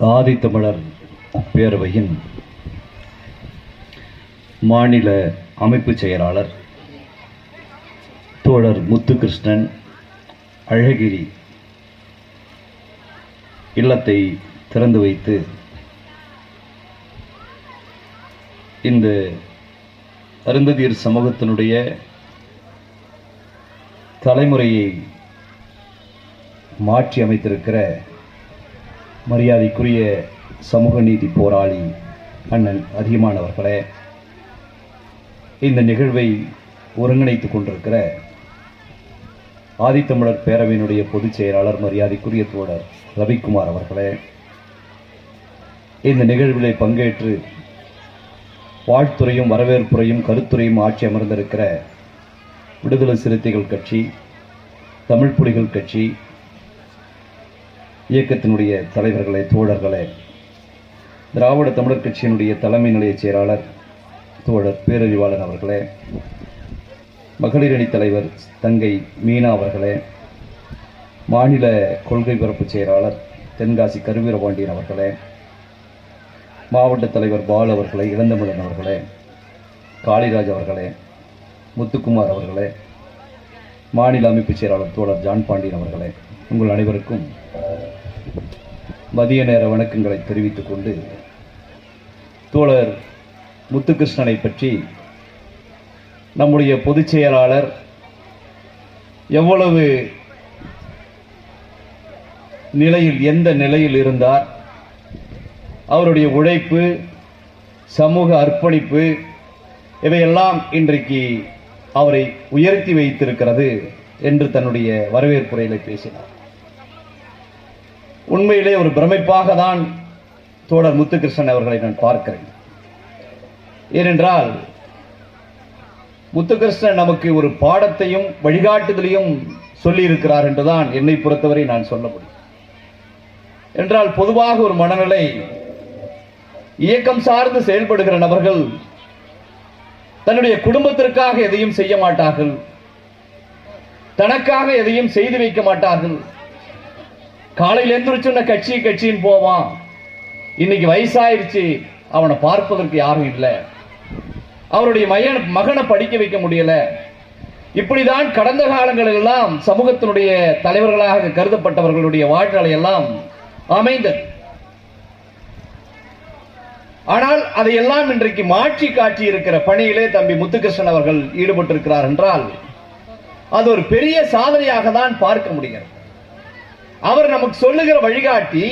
ஆதித்தமிழர் பேரவையின் மாநில அமைப்புச் செயலாளர் தோழர் முத்துகிருஷ்ணன் அழகிரி இல்லத்தை திறந்து வைத்து இந்த அருந்ததியர் சமூகத்தினுடைய தலைமுறையை மாற்றி அமைத்திருக்கிற மரியாதைக்குரிய சமூக நீதி போராளி அண்ணன் அதிகமானவர்களே இந்த நிகழ்வை ஒருங்கிணைத்துக் கொண்டிருக்கிற ஆதித்தமிழர் பேரவையினுடைய பொதுச் செயலாளர் மரியாதைக்குரிய தோழர் ரவிக்குமார் அவர்களே இந்த நிகழ்விலே பங்கேற்று வாழ்த்துறையும் வரவேற்புரையும் கருத்துறையும் ஆட்சி அமர்ந்திருக்கிற விடுதலை சிறுத்தைகள் கட்சி தமிழ் புலிகள் கட்சி இயக்கத்தினுடைய தலைவர்களே தோழர்களே. திராவிட தமிழர் கட்சியினுடைய தலைமை நிலைய செயலாளர் தோழர் பேரறிவாளன் அவர்களே. மகளிர் அணி தலைவர் தங்கை மீனா அவர்களே. மாநில கொள்கை பரப்பு செயலாளர் தென்காசி கருவீரபாண்டியன் அவர்களே. மாவட்ட தலைவர் பால் அவர்களே இளந்தமிழன் அவர்களே. காளிராஜ் அவர்களே. முத்துக்குமார் அவர்களே. மாநில அமைப்பு செயலாளர் தோழர் ஜான் பாண்டியன் அவர்களே உங்கள் அனைவருக்கும் மதிய நேர வணக்கங்களை தெரிவித்துக் கொண்டு தோழர் முத்துகிருஷ்ணனை பற்றி நம்முடைய பொதுச் செயலாளர் எவ்வளவு நிலையில் எந்த நிலையில் இருந்தார் அவருடைய உழைப்பு சமூக அர்ப்பணிப்பு இவையெல்லாம் இன்றைக்கு அவரை உயர்த்தி வைத்திருக்கிறது என்று தன்னுடைய வரவேற்புரையில பேசினார். உண்மையிலே ஒரு பிரமிப்பாக தான் தோழர் முத்துகிருஷ்ணன் அவர்களை நான் பார்க்கிறேன். ஏனென்றால் முத்துகிருஷ்ணன் நமக்கு ஒரு பாடத்தையும் வழிகாட்டுதலையும் சொல்லி இருக்கிறார் என்றுதான் என்னை பொறுத்தவரை நான் சொல்ல முடியும். என்றால் பொதுவாக ஒரு மனநிலை இயக்கம் சார்ந்து செயல்படுகிற நபர்கள் தன்னுடைய குடும்பத்திற்காக எதையும் செய்ய மாட்டார்கள். தனக்காக எதையும் செய்து வைக்க மாட்டார்கள். காலையில் எந்திரிச்சுன்ன கட்சி கட்சின்னு போவான். இன்னைக்கு வயசாயிருச்சு. அவனை பார்ப்பதற்கு யாரும் இல்லை. அவருடைய மையன் மகனை படிக்க வைக்க முடியல. இப்படிதான் கடந்த காலங்களில் எல்லாம் சமூகத்தினுடைய தலைவர்களாக கருதப்பட்டவர்களுடைய வாழ்நிலை எல்லாம் அமைந்தது. ஆனால் அதையெல்லாம் இன்றைக்கு மாற்றி காட்டி இருக்கிற பணியிலே தம்பி முத்துகிருஷ்ணன் அவர்கள் ஈடுபட்டிருக்கிறார் என்றால் அது ஒரு பெரிய சாதனையாக தான் பார்க்க முடிகிறது. அவர் நமக்கு சொல்லுகிற வழிகாட்டி